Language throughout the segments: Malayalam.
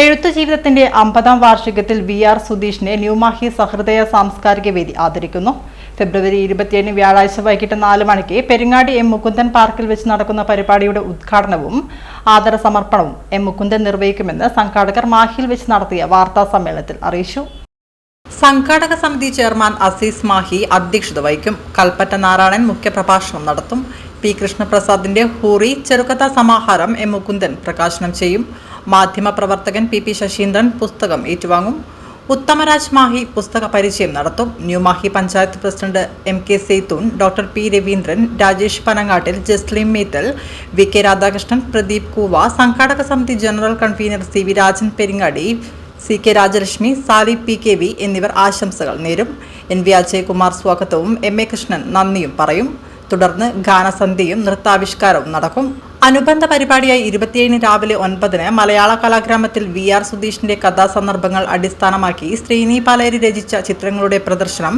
എഴുത്തു ജീവിതത്തിന്റെ അമ്പതാം വാർഷികത്തിൽ വി ആർ സുധീഷിനെ ന്യൂമാഹി സഹൃദയ സാംസ്കാരിക വേദി ആദരിക്കുന്നു. ഫെബ്രുവരി ഇരുപത്തിയേഴിന് വ്യാഴാഴ്ച വൈകിട്ട് നാല് മണിക്ക് പെരിങ്ങാടി എം മുകുന്ദൻ പാർക്കിൽ വെച്ച് നടക്കുന്ന പരിപാടിയുടെ ഉദ്ഘാടനവും ആദര സമർപ്പണവും എം മുകുന്ദൻ നിർവഹിക്കുമെന്ന് സംഘാടകർ മാഹിയിൽ വെച്ച് നടത്തിയ വാർത്താ സമ്മേളനത്തിൽ അറിയിച്ചു. സംഘാടക സമിതി ചെയർമാൻ അസീസ് മാഹി അധ്യക്ഷത വഹിക്കും. കൽപ്പറ്റ നാരായണൻ മുഖ്യപ്രഭാഷണം നടത്തും. പി കൃഷ്ണപ്രസാദിന്റെ ഹൂറി ചെറുകഥാ സമാഹാരം എം മുകുന്ദൻ പ്രകാശനം ചെയ്യും. മാധ്യമപ്രവർത്തകൻ പി പി ശശീന്ദ്രൻ പുസ്തകം ഏറ്റുവാങ്ങും. ഉത്തമരാജ് മാഹി പുസ്തക പരിചയം നടത്തും. New Mahe panchayat president M K സേത്തൂൺ doctor P Raveendran Rajesh Panangattil Jaslim Meethal V K Radhakrishnan Pradeep കൂവ സംഘാടക സമിതി general convener C V Rajan Peringadi C K Rajalakshmi Sali P K V എന്നിവർ ആശംസകൾ നേരും. എൻ വി അജയകുമാർ സ്വാഗതവും. എം എ കൃഷ്ണൻ നന്ദിയും പറയും. തുടർന്ന് ഗാനസന്ധ്യയും നൃത്താവിഷ്കാരവും നടക്കും. അനുബന്ധ പരിപാടിയായി ഇരുപത്തിയേഴിന് രാവിലെ ഒൻപതിന് മലയാള കലാഗ്രാമത്തിൽ വി ആർ സുധീഷിന്റെ കഥാസന്ദർഭങ്ങൾ അടിസ്ഥാനമാക്കി ശ്രീനി പാലേരി രചിച്ച ചിത്രങ്ങളുടെ പ്രദർശനം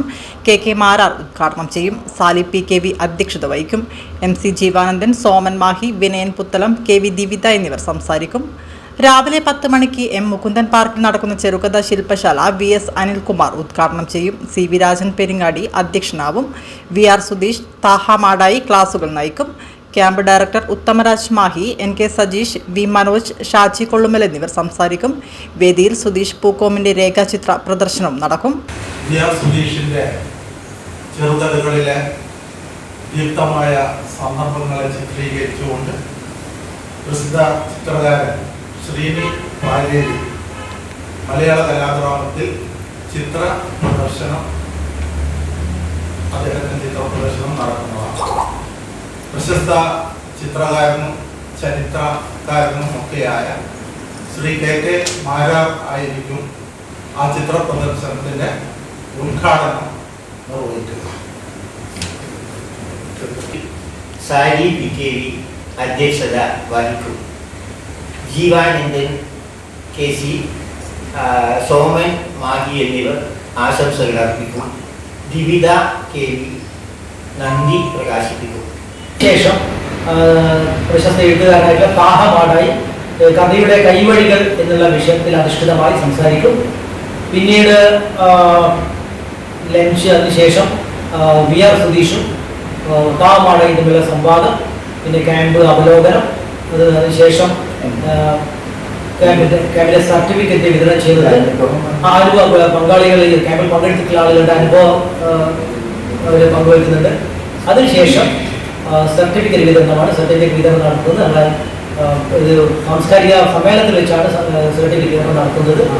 കെ കെ മാരാർ ഉദ്ഘാടനം ചെയ്യും. സാലി പി കെ വി അധ്യക്ഷത വഹിക്കും. M C Jeevanandan Soman Mahe Vinayan Puthalam K V Divitha എന്നിവർ സംസാരിക്കും. രാവിലെ പത്ത് മണിക്ക് എം മുകുന്ദൻ പാർക്കിൽ നടക്കുന്ന ചെറുകഥ ശില്പശാല വി എസ് അനിൽകുമാർ ഉദ്ഘാടനം ചെയ്യും. സി വി രാജൻ പെരിങ്ങാടി അധ്യക്ഷനാവും. വി ആർ സുധീഷ് താഹ മാടായി ക്ലാസുകൾ നയിക്കും. Camp director Uthamaraj Mahe N K Sajeesh V Manoj Shaji Kollumal എന്നിവർ സംസാരിക്കും. വേദിയിൽ സുധീഷ് പൂക്കോമിന്റെ രേഖാചിത്ര പ്രദർശനവും നടക്കും. സുധീഷിന്റെ ചെറുകഥകളിലെ ദീപ്തമായ സന്ദർഭങ്ങളെ ചിത്രീകരിച്ചുകൊണ്ട് പ്രസിദ്ധ ചിത്രകാരൻ ശ്രീനി പാലേരി മലയാള കലാഗ്രാമത്തിൽ ചിത്ര പ്രദർശനം അദ്ദേഹത്തിന്റെ ചിത്ര പ്രദർശനം നടക്കുന്നതാണ് പ്രശസ്ത ചിത്രകാരനും ചരിത്രകാരനും ഒക്കെയായ ശ്രീ കെ കെ മാരാർ ആയിരിക്കും ആ ചിത്ര പ്രദർശനത്തിന്റെ ഉദ്ഘാടനം നിർവഹിക്കുക സാരി പി കെ വി അധ്യക്ഷത വഹിക്കും. ജീവാനന്ദൻ കെ സി സോമൻ മാഹി എന്നിവർ ആശംസകൾ അർപ്പിക്കും. ദിവിത കെ വി നന്ദി പ്രകാശിപ്പിക്കും. ശേഷം പ്രശസ്ത എഴുത്തുകാരനായിട്ടുള്ള പാഹപാടായി കഥയുടെ കൈവഴികൾ എന്നുള്ള വിഷയത്തിൽ അധിഷ്ഠിതമായി സംസാരിക്കും. പിന്നീട് ലഞ്ച് അതിനുശേഷം വി ആർ സുധീഷും ആ, തമ്മിലുള്ള സംവാദം പിന്നെ ക്യാമ്പ് അവലോകനം അത് അതിനുശേഷം ക്യാമ്പിന്റെ സർട്ടിഫിക്കറ്റ് വിതരണം ചെയ്യുന്നത് ആരും പങ്കാളികൾ ഈ ക്യാമ്പിൽ പങ്കെടുത്തിട്ടുള്ള ആളുകളുടെ അനുഭവം അവർ പങ്കുവയ്ക്കുന്നുണ്ട്. അതിനുശേഷം സർട്ടിഫിക്കറ്റ് വിതരണമാണ്. സർട്ടിഫിക്കറ്റ് വിതരണം നടത്തുന്നത്. നമ്മുടെ ആ, ഒരു സാംസ്കാരിക സമ്മേളനത്തിൽ വെച്ചാണ് സർട്ടിഫിക്കറ്റ് വിതരണം നടത്തുന്നത്.